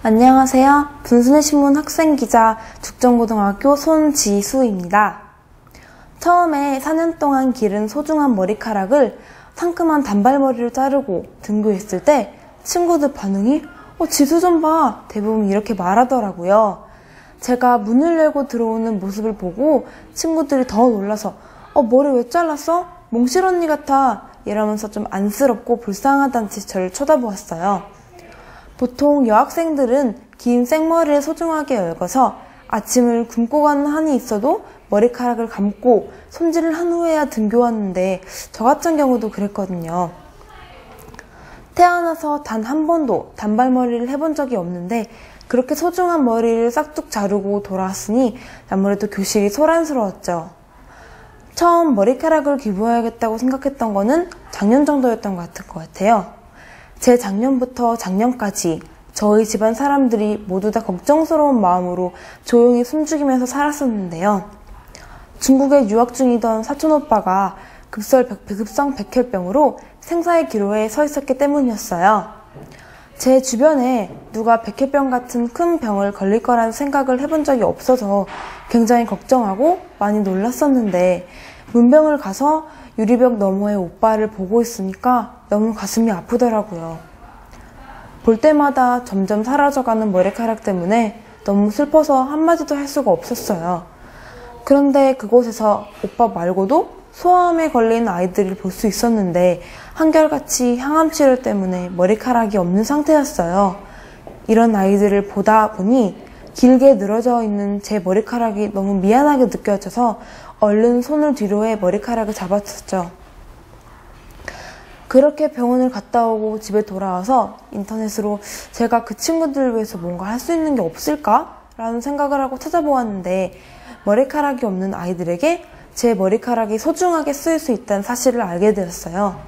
안녕하세요. 분순의 신문 학생 기자 죽전고등학교 손지수입니다. 처음에 4년 동안 기른 소중한 머리카락을 상큼한 단발머리를 자르고 등교했을 때 친구들 반응이 어, 지수 좀 봐. 대부분 이렇게 말하더라고요. 제가 문을 열고 들어오는 모습을 보고 친구들이 더 놀라서 어, 머리 왜 잘랐어? 몽실 언니 같아. 이러면서 좀 안쓰럽고 불쌍하다는 듯이 저를 쳐다보았어요. 보통 여학생들은 긴 생머리를 소중하게 열거서 아침을 굶고 가는 한이 있어도 머리카락을 감고 손질을 한 후에야 등교하는데 저 같은 경우도 그랬거든요. 태어나서 단 한 번도 단발머리를 해본 적이 없는데 그렇게 소중한 머리를 싹둑 자르고 돌아왔으니 아무래도 교실이 소란스러웠죠. 처음 머리카락을 기부해야겠다고 생각했던 거는 작년 정도였던 것 같은 것 같아요. 재작년부터 작년까지 저희 집안 사람들이 모두 다 걱정스러운 마음으로 조용히 숨죽이면서 살았었는데요. 중국에 유학 중이던 사촌 오빠가 급설 급성 백혈병으로 생사의 기로에 서 있었기 때문이었어요. 제 주변에 누가 백혈병 같은 큰 병을 걸릴 거라는 생각을 해본 적이 없어서 굉장히 걱정하고 많이 놀랐었는데 문병을 가서 유리벽 너머의 오빠를 보고 있으니까 너무 가슴이 아프더라고요. 볼 때마다 점점 사라져가는 머리카락 때문에 너무 슬퍼서 한마디도 할 수가 없었어요. 그런데 그곳에서 오빠 말고도 소아암에 걸린 아이들을 볼 수 있었는데 한결같이 항암 치료 때문에 머리카락이 없는 상태였어요. 이런 아이들을 보다 보니 길게 늘어져 있는 제 머리카락이 너무 미안하게 느껴져서 얼른 손을 뒤로 해 머리카락을 잡았었죠. 그렇게 병원을 갔다 오고 집에 돌아와서 인터넷으로 제가 그 친구들을 위해서 뭔가 할 수 있는 게 없을까? 라는 생각을 하고 찾아보았는데 머리카락이 없는 아이들에게 제 머리카락이 소중하게 쓰일 수 있다는 사실을 알게 되었어요.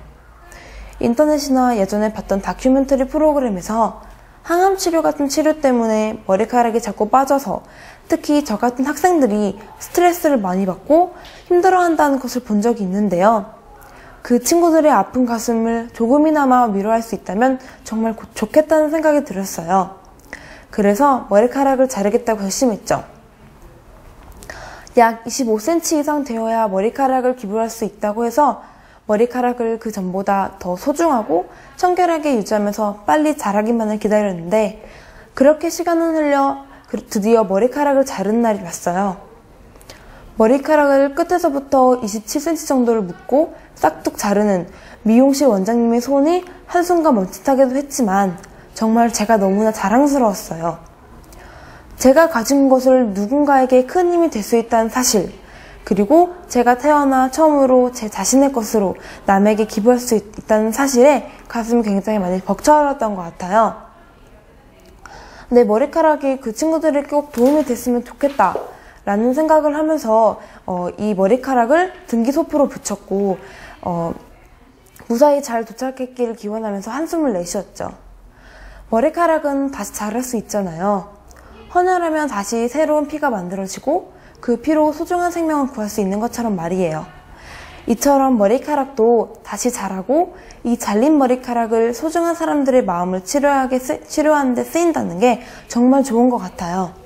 인터넷이나 예전에 봤던 다큐멘터리 프로그램에서 항암 치료 같은 치료 때문에 머리카락이 자꾸 빠져서 특히 저 같은 학생들이 스트레스를 많이 받고 힘들어한다는 것을 본 적이 있는데요. 그 친구들의 아픈 가슴을 조금이나마 위로할 수 있다면 정말 좋겠다는 생각이 들었어요. 그래서 머리카락을 자르겠다고 결심했죠. 약 25cm 이상 되어야 머리카락을 기부할 수 있다고 해서 머리카락을 그 전보다 더 소중하고 청결하게 유지하면서 빨리 자라기만을 기다렸는데 그렇게 시간은 흘려 드디어 머리카락을 자른 날이 왔어요. 머리카락을 끝에서부터 27cm 정도를 묶고 싹둑 자르는 미용실 원장님의 손이 한순간 멈칫하기도 했지만 정말 제가 너무나 자랑스러웠어요. 제가 가진 것을 누군가에게 큰 힘이 될 수 있다는 사실, 그리고 제가 태어나 처음으로 제 자신의 것으로 남에게 기부할 수 있다는 사실에 가슴이 굉장히 많이 벅차올랐던 것 같아요. 내 머리카락이 그 친구들에게 꼭 도움이 됐으면 좋겠다. 라는 생각을 하면서 어, 이 머리카락을 등기소프로 붙였고 어, 무사히 잘 도착했기를 기원하면서 한숨을 내쉬었죠. 머리카락은 다시 자랄 수 있잖아요. 헌혈하면 다시 새로운 피가 만들어지고 그 피로 소중한 생명을 구할 수 있는 것처럼 말이에요. 이처럼 머리카락도 다시 자라고 이 잘린 머리카락을 소중한 사람들의 마음을 치료하게 쓰, 치료하는 데 쓰인다는 게 정말 좋은 것 같아요.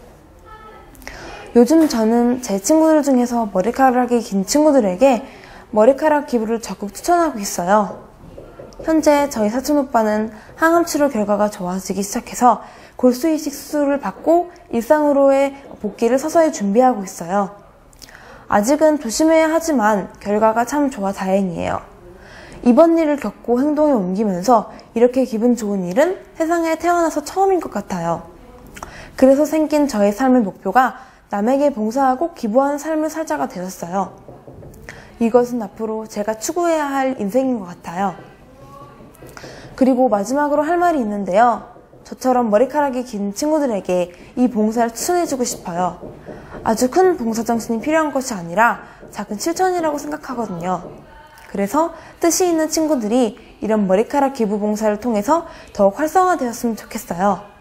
요즘 저는 제 친구들 중에서 머리카락이 긴 친구들에게 머리카락 기부를 적극 추천하고 있어요. 현재 저희 사촌 오빠는 항암 치료 결과가 좋아지기 시작해서 골수 이식 수술을 받고 일상으로의 복귀를 서서히 준비하고 있어요. 아직은 조심해야 하지만 결과가 참 좋아 다행이에요. 이번 일을 겪고 행동에 옮기면서 이렇게 기분 좋은 일은 세상에 태어나서 처음인 것 같아요. 그래서 생긴 저의 삶의 목표가 남에게 봉사하고 기부하는 삶을 살자가 되었어요. 이것은 앞으로 제가 추구해야 할 인생인 것 같아요. 그리고 마지막으로 할 말이 있는데요. 저처럼 머리카락이 긴 친구들에게 이 봉사를 추천해주고 싶어요. 아주 큰 봉사정신이 필요한 것이 아니라 작은 실천이라고 생각하거든요. 그래서 뜻이 있는 친구들이 이런 머리카락 기부 봉사를 통해서 더욱 활성화되었으면 좋겠어요.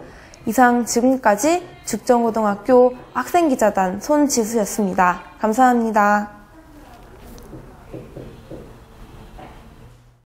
이상 지금까지 죽정고등학교 학생기자단 손지수였습니다. 감사합니다.